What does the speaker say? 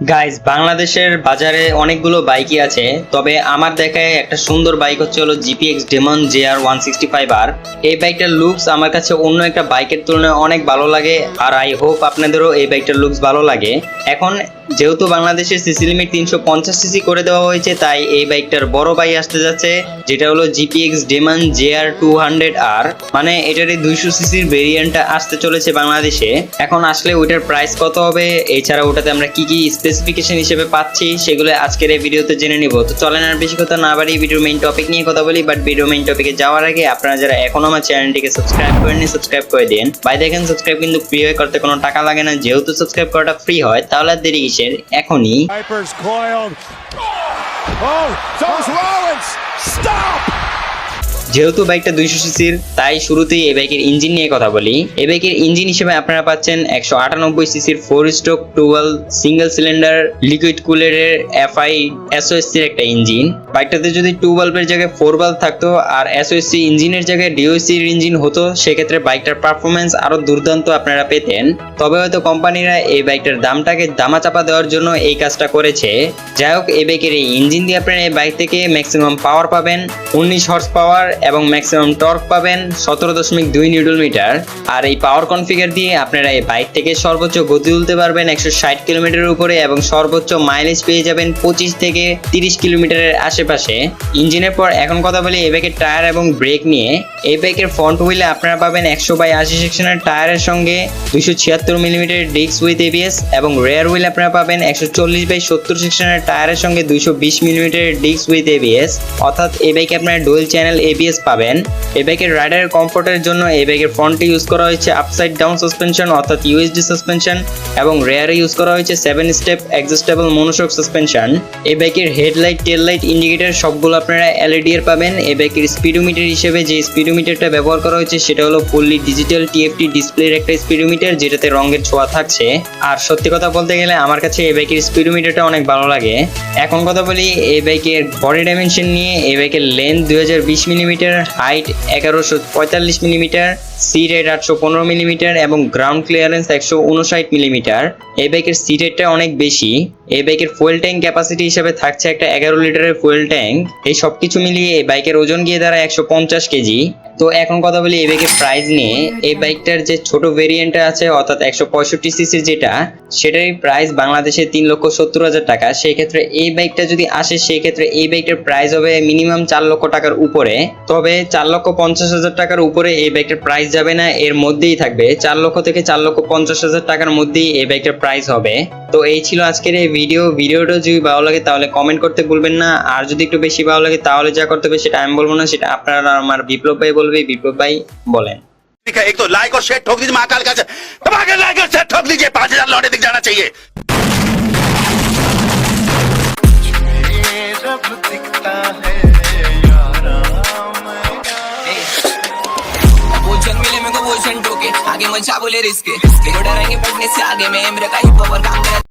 Guys বাংলাদেশের বাজারে অনেকগুলো বাইকই আছে, তবে আমার দেখায় একটা সুন্দর বাইক হচ্ছে হলো GPX Demon J R one sixty five R এই বাইকটার লুকস আমার কাছে অন্য একটা বাইকের তুলনায় অনেক ভালো লাগে, আর আই হোপ আপনাদেরও এই বাইকটার লুকস ভালো লাগে। এখন যেহেতু বাংলাদেশের সিসি লিমিট তিনশো পঞ্চাশ সিসি করে দেওয়া হয়েছে, তাই এই বাইকটার বড় বাই আসতে যাচ্ছে, যেটা হলো GPX Demon J R two hundred R মানে এটার এই দুইশো সিসির ভেরিয়েন্টটা আসতে চলেছে বাংলাদেশে। এখন আসলে ওইটার প্রাইস কত হবে, এছাড়া ওটাতে আমরা কি কি স্পেসিফিকেশন হিসেবে পাচ্ছি সেগুলো আজকের এই ভিডিওতে জেনে নিব তো চলেন আর বেশি কথা না বাড়ি ভিডিওর মেইন টপিক নিয়ে কথা বলি বাট ভিডিও মেইন টপিকে যাওয়ার আগে আপনারা যারা এখনও আমার চ্যানেলটিকে সাবস্ক্রাইব করেননি সাবস্ক্রাইব করে দিন ভাই দেখেন সাবস্ক্রাইব কিন্তু ফ্রি হয়ে করতে কোনো টাকা লাগে না যেহেতু সাবস্ক্রাইব করাটা ফ্রি হয় তাহলে দেরি কিসের এখনই Oh, those Rollins! Stop! যেহেতু বাইকটা দুইশো সিসির, তাই শুরুতেই এই বাইকের ইঞ্জিন নিয়ে কথা বলি। এই বাইকের ইঞ্জিন হিসেবে আপনারা পাচ্ছেন একশো আটানব্বই সিসির four stroke twelve single cylinder liquid কুলারের FI এসওএসসির একটা ইঞ্জিন। বাইকটাতে যদি টু বাল্বের জায়গায় ফোর বাল্ব থাকতো আর এসওএসসি ইঞ্জিনের জায়গায় ডিওসির ইঞ্জিন হতো, সেক্ষেত্রে বাইকটার পারফরমেন্স আরও দুর্দান্ত আপনারা পেতেন। তবে হয়তো কোম্পানিরা এই বাইকটার দামটাকে দামা চাপা দেওয়ার জন্য এই কাজটা করেছে। যাই হোক, এই বাইকের এই ইঞ্জিন দিয়ে আপনারা এই বাইক থেকে ম্যাক্সিমাম পাওয়ার পাবেন। উনিশ হর্স পাওয়ার এবং ম্যাক্সিমাম টর্ক পাবেন সতেরো দশমিক দুই নিউডল মিটার। আর এই পাওয়ার কনফিগার দিয়ে আপনারা এই বাইক থেকে সর্বোচ্চ গতি তুলতে পারবেন একশো ষাট কিলোমিটারের উপরে এবং সর্বোচ্চ মাইলেজ পেয়ে যাবেন পঁচিশ থেকে তিরিশ কিলোমিটারের আশেপাশে। ইঞ্জিনের পর এখন কথা বলি এই বাইকের টায়ার এবং ব্রেক নিয়ে। এই বাইকের ফ্রন্ট হুইলে আপনারা পাবেন একশো বাই আশি সেকশনের টায়ারের সঙ্গে দুশো ছিয়াত্তর মিলিমিটার ডিস্ক উইথ এবিএস এবং রেয়ার হুইল আপনারা পাবেন একশো চল্লিশ বাই সত্তর সেকশনের টায়ারের সঙ্গে দুইশো বিশ মিলিমিটার ডিস্ক উইথ এবিএস অর্থাৎ এই বাইকে আপনারা ডুয়েল চ্যানেল এবিএস পাবেন। এই বাইকের রাইডারের কমফোর্টের জন্য এই বাইকের ফ্রন্টে ইউজ করা হয়েছে আপসাইড ডাউন সাসপেনশন অর্থাৎ ইউএসডি সাসপেনশন এবং রেয়ারে ইউজ করা হয়েছে seven step adjustable monoshock suspension এই বাইকের হেডলাইট টেল লাইট ইন্ডিকেটর সবগুলো আপনারা এলইডি এর পাবেন। এই বাইকের স্পিডোমিটার হিসেবে যে স্পিডোমিটারটা ব্যবহার করা হয়েছে সেটা হলো ফুললি ডিজিটাল টিএফটি ডিসপ্লের একটা স্পিডোমিটার যেটাতে রঙের ছোঁয়া থাকছে। আর সত্যি কথা বলতে গেলে আমার কাছে এই বাইকের স্পিডোমিটারটা অনেক ভালো লাগে। এখন কথা বলি এই বাইকের বডি ডাইমেনশন নিয়ে, এই বাইকের লেন্থ দুই বিশ মিলিমিটার, হাইট এগারোশো পঁয়তাল্লিশ মিলিমিটার, সি রেট আটশো পনেরো মিলিমিটার এবং গ্রাউন্ড ক্লিয়ারেন্স একশো উনষাট মিলিমিটার। এই বাইকের সি রেটটা অনেক বেশি। এই বাইকের ফুয়েল ট্যাঙ্ক ক্যাপাসিটি হিসেবে থাকছে একটা এগারো লিটারের ফুয়েল ট্যাঙ্ক এই সব কিছু মিলিয়ে এই বাইকের ওজন গিয়ে দাঁড়ায় একশো পঞ্চাশ কেজি। তো এখন কথা বলি এই বাইকের প্রাইস নিয়ে। এই বাইকটার যে ছোট ভেরিয়েন্টটা আছে, অর্থাৎ একশো পঁয়ষট্টি সিসির যেটা, সেটারই প্রাইস বাংলাদেশে তিন লক্ষ সত্তর হাজার টাকা। সেই ক্ষেত্রে এই বাইকটা যদি আসে সেই ক্ষেত্রে এই বাইকটার প্রাইস হবে মিনিমাম চার লক্ষ টাকার উপরে। তবে চার লক্ষ পঞ্চাশ হাজার টাকার উপরে এই বাইকটার প্রাইস যাবে না এর মধ্যেই থাকবে চার লক্ষ থেকে চার লক্ষ পঞ্চাশ হাজার টাকার মধ্যেই এই বাইকটার প্রাইস হবে তো এই ছিল আজকের এই ভিডিও ভিডিওটা যদি ভালো লাগে তাহলে কমেন্ট করতে ভুলবেন না আর যদি একটু বেশি ভালো লাগে তাহলে যা করতে হবে সেটা আমি বলবো না সেটা আপনারা আমার বিপ্লব ভাই বলবে বিপ্লব ভাই বলেন ठीक है एक तो लाइक और शेयर ठोक दीजिए महाकाल का दबा के लाइक और शेयर ठोक दीजिए पांच हजार लौटे दिख जाना चाहिए मिले के, आगे मचा बोले रिस्क डरेंगे पढ़ने से आगे में मेरा का ही पावर काम